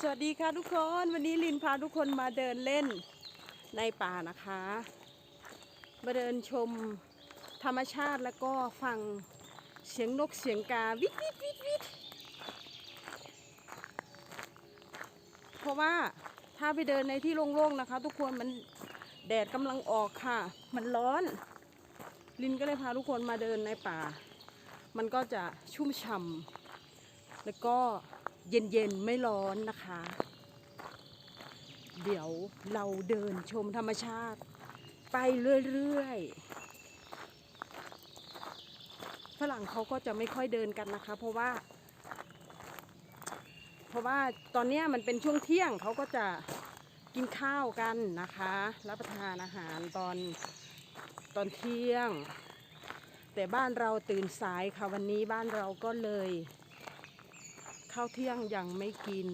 สวัสดีค่ะทุกคนวันนี้ลินพาทุกคนมาเดินเล่นในป่านะคะ มาเดินชมธรรมชาติแล้วก็ฟังเสียงนกเสียงกาวิดวิดวิดวิดเพราะว่าถ้าไปเดินในที่โล่งๆนะคะ ทุกคนมันแดดกำลังออกค่ะ มันร้อน ลินก็เลยพาทุกคนมาเดินในป่า มันก็จะชุ่มฉ่ำแล้วก็ เย็นๆ ไม่ร้อนนะคะ เดี๋ยวเราเดินชมธรรมชาติ ไปเรื่อยๆ ฝรั่งเขาก็จะไม่ค่อยเดินกันนะคะ เพราะว่า เพราะว่าตอนนี้มันเป็นช่วงเที่ยงเขาก็จะกินข้าวกันนะคะ รับประทานอาหารตอนตอนเที่ยง แต่บ้านเราตื่นสายค่ะวันนี้บ้านเราก็เลย ข้าวเที่ยงยังไม่กิน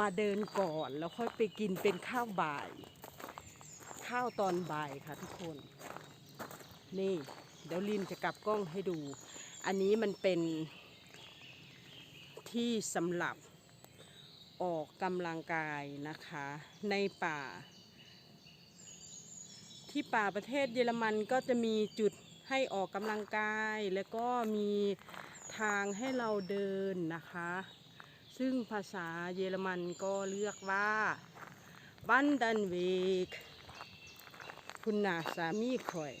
มาเดินก่อนแล้วค่อยไปกินเป็นข้าวบ่าย ข้าวตอนบ่ายค่ะทุกคน นี่เดี๋ยวลินจะกลับกล้องให้ดู อันนี้มันเป็นที่สำหรับออกกำลังกายนะคะ ในป่า ที่ป่าประเทศเยอรมันก็จะมีจุดให้ออกกำลังกาย แล้วก็มี ทางให้เราเดินนะคะ ซึ่งภาษาเยอรมันก็เรียกว่าบันดันเวกคุณนาสามีคอย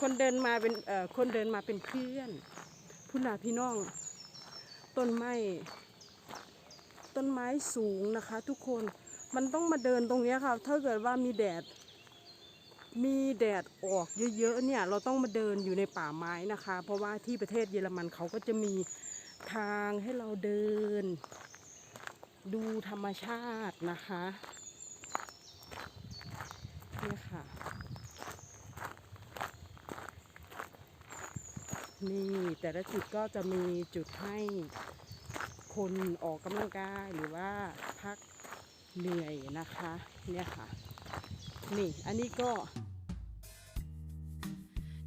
คนเดินมาเป็นเอ่อคนเดินมาเป็นเพื่อนคุณนาพี่น้อง ต้นไม้ต้นไม้สูงนะคะ ทุกคนมันต้องมาเดินตรงนี้ค่ะ ถ้าเกิดว่ามีแดด มีแดดออกเยอะๆเนี่ยเราต้องมาเดินอยู่ในป่าไม้นะคะ เพราะว่าที่ประเทศเยอรมันเขาก็จะมีทางให้เราเดิน ดูธรรมชาตินะคะเนี่ยค่ะ นี่แต่ละจุดก็จะมีจุดให้คนออกกำลังกายหรือว่าพักเหนื่อยนะคะ เนี่ยค่ะ นี่ อันนี้ก็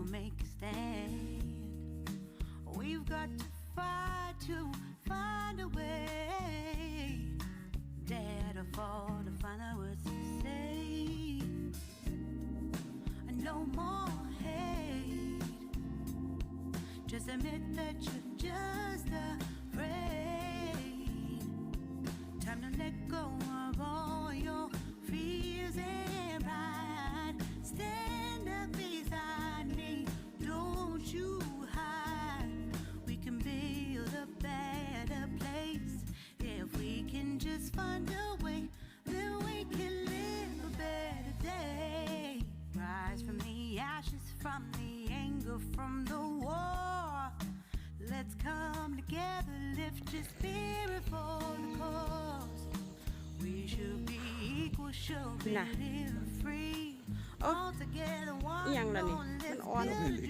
we'll make a stand. We've got to fight to find a way. Dare to fall to find out what to say. No more hate. Just admit that you're we can live a better day. Rise from the ashes, from the anger, from the war. Let's come together, lift the cause. We should be equal, free. Oh. Together, on.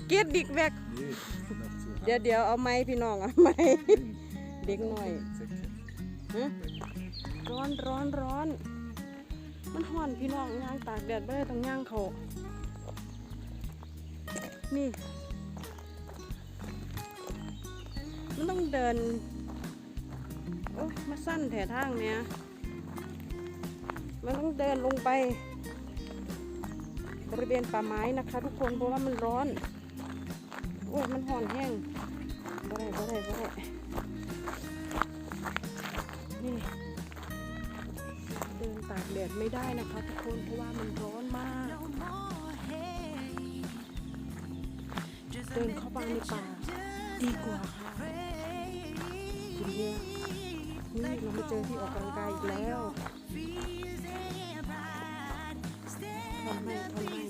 Get big back. Yeah. เดี๋ยว hart. เดี๋ยวเอาไม้พี่น้องเอาไม้เด็กหน่อยฮะร้อนร้อนร้อน มันห่อนพี่น้องย่างตากแดดไม่ได้ต้องย่างเขานี่ มันต้องเดิน โอ้มาสั้นแถทางเนี้ยมันต้องเดินลงไป บริเวณป่าไม้นะคะทุกคนเพราะว่ามันร้อน โอ้ยมันห่อนแห้งบ่ได้บ่ได้บ่ได้นี่เดินตากแดดไม่ได้นะคะทุกคนเพราะว่ามันร้อนมาก No more hate. Just เดินเข้าไปในป่าดีกว่าค่ะ afraid. คุณเดียนี่เรามาเจอที่ออกกำลังกายอีกแล้ว Fears and pride. Stand Come on, up come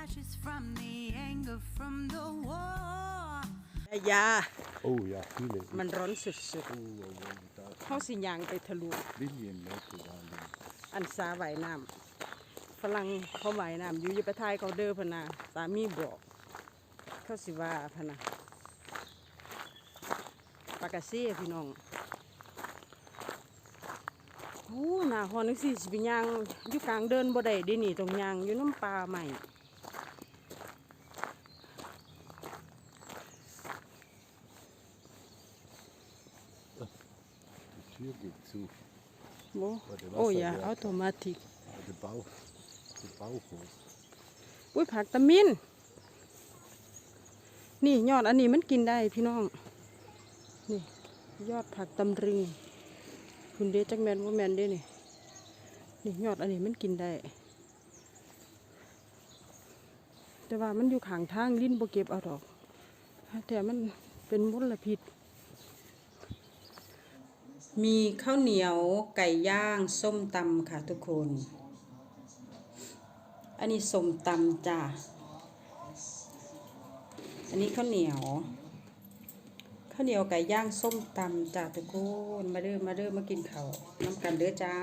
ashes, from the anger, from the war. ยา Oh ja, viele. มันร้อนสุด Oh, oh, oh, da ๆเข้าสิยางไปทะลุ Millionen Leute da liegen. อันซาไหวน้ำฝรั่งเขาไหวน้ำอยู่อยาไปทายเขาเด้อพะนาสามีบอกเขาสิว่าพะนาปากกาเซ่พี่น้องโอ้หน้าฮอนนึงสิสิไปย่างอยู่กลางเดินบ่ได้เดินี่ตรงย่างอยู่น้ำปลาใหม่ Tür geht zu. โอ้ Warte, โอ้ Wasser ยา werfen. อัตโนมัติ Der Bauch, der Bauchhof. อุ้ยผักตะมิน นี่ยอดอันนี้มันกินได้พี่น้อง นี่ ยอดผักตำรึง คุณเดจักแมนว่าแมนเด้นี่ นี่ยอดอันนี้มันกินได้ แต่ว่ามันอยู่ข้างทางลิ้นบ่เก็บเอาดอก แต่มันเป็นมลพิษ มีข้าวเหนียวไก่ย่างส้มตำค่ะทุกคน อันนี้ส้มตำจ้าอันนี้ข้าวเหนียวข้าวเหนียวไก่ย่างส้มตำจ้าทุกคน มาเด้อมาเด้อมากินข้าวน้ำกันเด้อจ้า